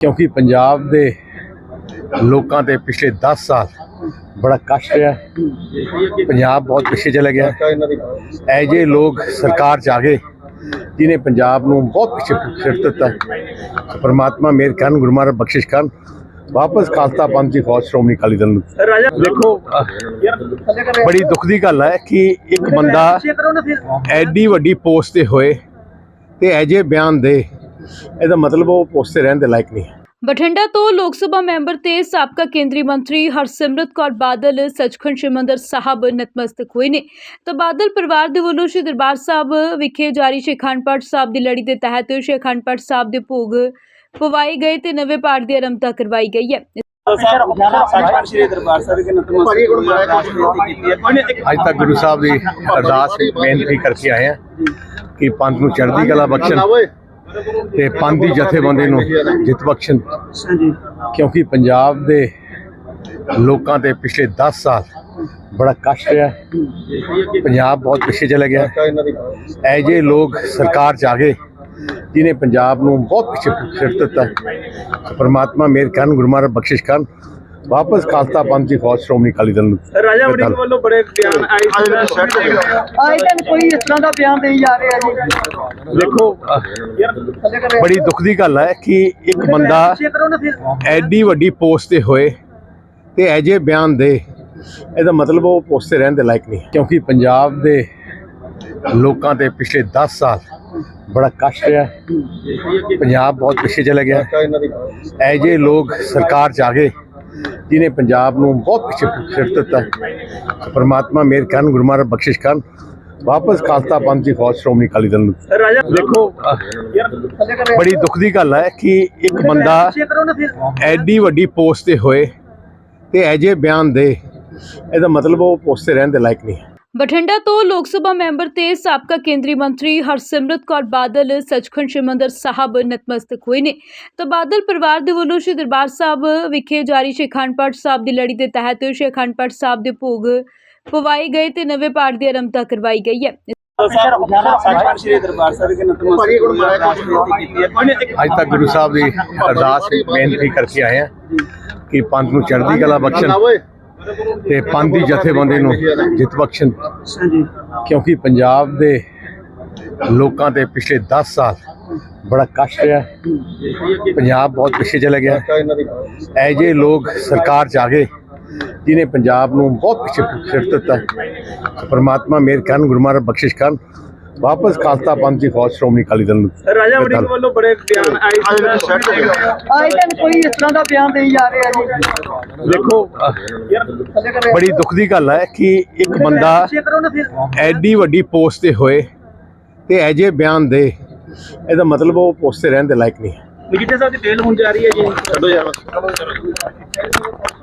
ਕਿਉਂਕਿ ਪੰਜਾਬ ਦੇ ਲੋਕਾਂ ਤੇ ਪਿਛਲੇ 10 ਸਾਲ ਬੜਾ ਕਸ਼ਟ ਰਿਹਾ। ਪੰਜਾਬ ਬਹੁਤ ਪਿੱਛੇ ਚਲਾ ਗਿਆ। ਐ ਜੇ ਲੋਕ ਸਰਕਾਰ ਚ ਆ ਗਏ, ਜਿਨੇ ਪੰਜਾਬ ਨੂੰ ਬਹੁਤ ਪਿੱਛੇ ਸਿੱਟ ਦਿੱਤਾ। ਪਰਮਾਤਮਾ ਮੇਰ ਕਰਨ ਗੁਰਮਾਰਾ ਬਖਸ਼ਿਸ਼ ਕਰਨ। ਵਾਪਸ ਖਾਲਸਾ ਪੰਥ ਦੀ ਫੌਜ ਸ਼੍ਰੋਮਣੀ ਅਕਾਲੀ ਦਲ ਨੂੰ। ਦੇਖੋ, ਬੜੀ ਦੁੱਖ ਦੀ ਗੱਲ ਹੈ ਕਿ ਇੱਕ ਬੰਦਾ ਐਡੀ ਵੱਡੀ ਪੋਸਟ ਤੇ ਹੋਏ ਤੇ ਐਜੇ ਬਿਆਨ ਦੇ ਇਹਦਾ ਮਤਲਬ ਉਹ ਪੋਸਟ ਤੇ ਰਹਿਣ ਦੇ ਲਾਇਕ ਨਹੀਂ ਹੈ। ਬਠਿੰਡਾ ਤੋਂ ਲੋਕ ਸਭਾ ਮੈਂਬਰ ਤੇ ਸਾਬਕਾ ਕੇਂਦਰੀ ਮੰਤਰੀ ਹਰਸਿਮਰਤ ਕੌਰ ਬਾਦਲ ਸੱਚਖੰਡ ਸ਼੍ਰੀ ਮੰਦਰ ਸਾਹਿਬ ਨਤਮਸਤਕ ਹੋਏ ਨੇ। ਤਾਂ ਬਾਦਲ ਪਰਿਵਾਰ ਦੇ ਵੱਲੋਂ ਸ਼੍ਰੀ ਦਰਬਾਰ ਸਾਹਿਬ ਵਿਖੇ ਜਾਰੀ ਅਖੰਡ ਪਾਠ ਸਾਹਿਬ ਦੀ ਲੜੀ ਦੇ ਤਹਿਤ ਅਖੰਡ ਪਾਠ ਸਾਹਿਬ ਦੇ ਭੋਗ ਪਵਾਏ ਗਏ ਤੇ ਨਵੇਂ ਪਾਠ ਦੀ ਆਰੰਭਤਾ ਕਰਵਾਈ ਗਈ ਹੈ। ਅੱਜ ਤੱਕ ਗੁਰੂ ਸਾਹਿਬ ਦੀ ਅਰਦਾਸ ਬੇਨਤੀ ਕਰਕੇ ਆਏ ਹਾਂ ਕਿ ਪੰਥ ਨੂੰ ਚੜ੍ਹਦੀ ਕਲਾ ਬਖਸ਼ਣ। ਤੇ ਪੰਥ ਦੀ ਜਥੇਬੰਦੀ ਨੂੰ ਜਿੱਤ ਬਖਸ਼ਣ। ਕਿਉਂਕਿ ਪੰਜਾਬ ਦੇ ਲੋਕਾਂ ਤੇ ਪਿਛਲੇ 10 ਸਾਲ ਬੜਾ ਕਸ਼ਟ ਰਿਹਾ। ਪੰਜਾਬ ਬਹੁਤ ਪਿੱਛੇ ਚਲਾ ਗਿਆ। ਐ ਜੇ ਲੋਕ ਸਰਕਾਰ ਚ ਆ ਗਏ ਜਿਨੇ ਪੰਜਾਬ ਨੂੰ ਬਹੁਤ ਪਿੱਛੇ ਸਿੱਟ ਦਿੱਤਾ ਪ੍ਰਮਾਤਮਾ ਮੇਰ ਕਰਨ ਗੁਰੂ ਮਹਾਰਾਜ ਬਖਸ਼ਿਸ਼ ਕਰਨ। ਵਾਪਸ ਖਾਲਸਾ ਪੰਥ ਦੀ ਫੌਜ ਸ਼੍ਰੋਮਣੀ ਅਕਾਲੀ ਦਲ ਨੂੰ ਰਾਜਾ ਵੜਿੰਗ ਵੱਲੋਂ ਬੜੇ ਬਿਆਨ ਆਏ ਸੀ। ਆਏ ਦਿਨ ਕੋਈ ਇਸ ਤਰ੍ਹਾਂ ਦਾ ਬਿਆਨ ਦੇਈ ਜਾ ਰਿਹਾ ਜੀ। ਦੇਖੋ ਬੜੀ ਦੁੱਖ ਦੀ ਗੱਲ ਹੈ ਕਿ ਇੱਕ ਬੰਦਾ ਕਰੋ ਨਾ ਫਿਰ। ਐਡੀ ਵੱਡੀ ਪੋਸਟ ਤੇ ਹੋਏ ਤੇ ਐਜੇ ਬਿਆਨ ਦੇ ਇਹਦਾ ਮਤਲਬ ਉਹ ਪੋਸਟ ਤੇ ਰਹਿਣ ਦੇ ਲਾਇਕ ਨਹੀਂ। ਕਿਉਂਕਿ ਪੰਜਾਬ ਦੇ ਲੋਕਾਂ ਤੇ ਪਿਛਲੇ 10 ਸਾਲ ਬੜਾ ਕਸ਼ਟ ਰਿਹਾ। ਪੰਜਾਬ ਬਹੁਤ ਪਿੱਛੇ ਚਲਾ ਗਿਆ। ਐ ਜੇ ਲੋਕ ਸਰਕਾਰ ਚ ਆ ਗਏ। ਜਿਨੇ ਪੰਜਾਬ ਨੂੰ ਬਹੁਤ ਪਿੱਛੇ ਸਿੱਟ ਦਿੱਤਾ। ਪ੍ਰਮਾਤਮਾ ਮੇਰ ਕਰਨ ਗੁਰੂ ਮਹਾਰਾਜ ਬਖਸ਼ਿਸ਼ ਕਰਨ। ਵਾਪਸ ਖਾਲਸਾ ਪੰਥ ਦੀ ਫੌਜ ਸ਼੍ਰੋਮਣੀ ਅਕਾਲੀ ਦਲ ਨੂੰ। ਦੇਖੋ ਬੜੀ ਦੁੱਖ ਦੀ ਗੱਲ ਹੈ ਕਿ ਇੱਕ ਬੰਦਾ ਐਡੀ ਵੱਡੀ ਪੋਸਟ ਤੇ ਹੋਏ ਤੇ ਐਜੇ ਬਿਆਨ ਦੇ ਇਹਦਾ ਮਤਲਬ ਉਹ ਪੋਸਟ ਤੇ ਰਹਿਣ ਦੇ ਲਾਇਕ ਨਹੀਂ ਬਠਿੰਡਾ ਤੋਂ ਲੋਕ ਸਭਾ ਮੈਂਬਰ ਤੇ ਸਾਬਕਾ ਕੇਂਦਰੀ ਮੰਤਰੀ ਹਰਸਿਮਰਤ ਕੌਰ ਬਾਦਲ ਸੱਚਖੰਡ ਸ਼੍ਰੀ ਸਾਹਿਬ ਨਤਮਸਤਕ ਹੋਏ ਨੇ। ਤਾਂ ਬਾਦਲ ਪਰਿਵਾਰ ਦੇ ਵੱਲੋਂ ਸ਼੍ਰੀ ਦਰਬਾਰ ਸਾਹਿਬ ਵਿਖੇ ਜਾਰੀ ਸ਼੍ਰੀ ਅਖੰਡ ਪਾਠ ਸਾਹਿਬ ਦੀ ਲੜੀ ਦੇ ਤਹਿਤ ਸ਼੍ਰੀ ਅਖੰਡ ਪਾਠ ਸਾਹਿਬ ਦੇ ਭੋਗ ਪਵਾਏ ਗਏ ਤੇ ਨਵੇਂ ਪਾਠ ਦੀ ਆਰੰਭਤਾ ਕਰਵਾਈ ਗਈ ਹੈ। ਅੱਜ ਤੱਕ ਗੁਰੂ ਸਾਹਿਬ ਦੀ ਅਰਦਾਸ ਬੇਨਤੀ ਕਰਕੇ ਆਏ ਹਾਂ ਕਿ ਪੰਥ ਨੂੰ ਚੜ੍ਹਦੀ ਕਲਾ ਬਖਸ਼ਣ। ਤੇ ਦੀ ਜਥੇਬੰਦੀ ਨੂੰ ਜਿੱਤ ਬਖਸ਼ਣ। ਕਿਉਂਕਿ ਪੰਜਾਬ ਦੇ ਲੋਕਾਂ ਤੇ ਪਿਛਲੇ 10 ਸਾਲ ਬੜਾ ਕਸ਼ਟ ਰਿਹਾ। ਪੰਜਾਬ ਬਹੁਤ ਪਿੱਛੇ ਚਲਾ ਗਿਆ। ਐ ਜੇ ਲੋਕ ਸਰਕਾਰ ਚ ਆ ਗਏ ਜਿਨੇ ਪੰਜਾਬ ਨੂੰ ਬਹੁਤ ਪਿੱਛੇ ਸਿੱਟ ਦਿੱਤਾ। ਪ੍ਰਮਾਤਮਾ ਮੇਰ ਕਰਨ ਗੁਰੂ ਮਹਾਰਾਜ ਬਖਸ਼ਿਸ਼ ਕਰਨ। ਵਾਪਸ ਖਾਲਸਾ ਪੰਥ ਦੀ ਫੌਜ ਸ਼੍ਰੋਮਣੀ ਅਕਾਲੀ ਦਲ ਨੂੰ ਰਾਜਾ ਵੜਿੰਗ ਵੱਲੋਂ ਬੜੇ ਬਿਆਨ ਆਏ ਆਏ ਦਿਨ ਕੋਈ ਇਸ ਤਰ੍ਹਾਂ ਦਾ ਬਿਆਨ ਦੇਈ ਜਾ ਰਿਹਾ ਜੀ। ਦੇਖੋ ਬੜੀ ਦੁੱਖ ਦੀ ਗੱਲ ਹੈ ਕਿ ਇੱਕ ਬੰਦਾ ਐਡੀ ਵੱਡੀ ਪੋਸਟ ਤੇ ਹੋਏ ਤੇ ਐਜੇ ਬਿਆਨ ਦੇ ਇਹਦਾ ਮਤਲਬ ਉਹ ਪੋਸਟ ਤੇ ਰਹਿਣ ਦੇ ਲਾਇਕ ਨਹੀਂ ਹੈ। ਮਜੀਠਾ ਸਾਹਿਬ ਦੀ ਬੇਲ ਹੁਣ ਜਾ ਰਹੀ ਹੈ ਜੀ।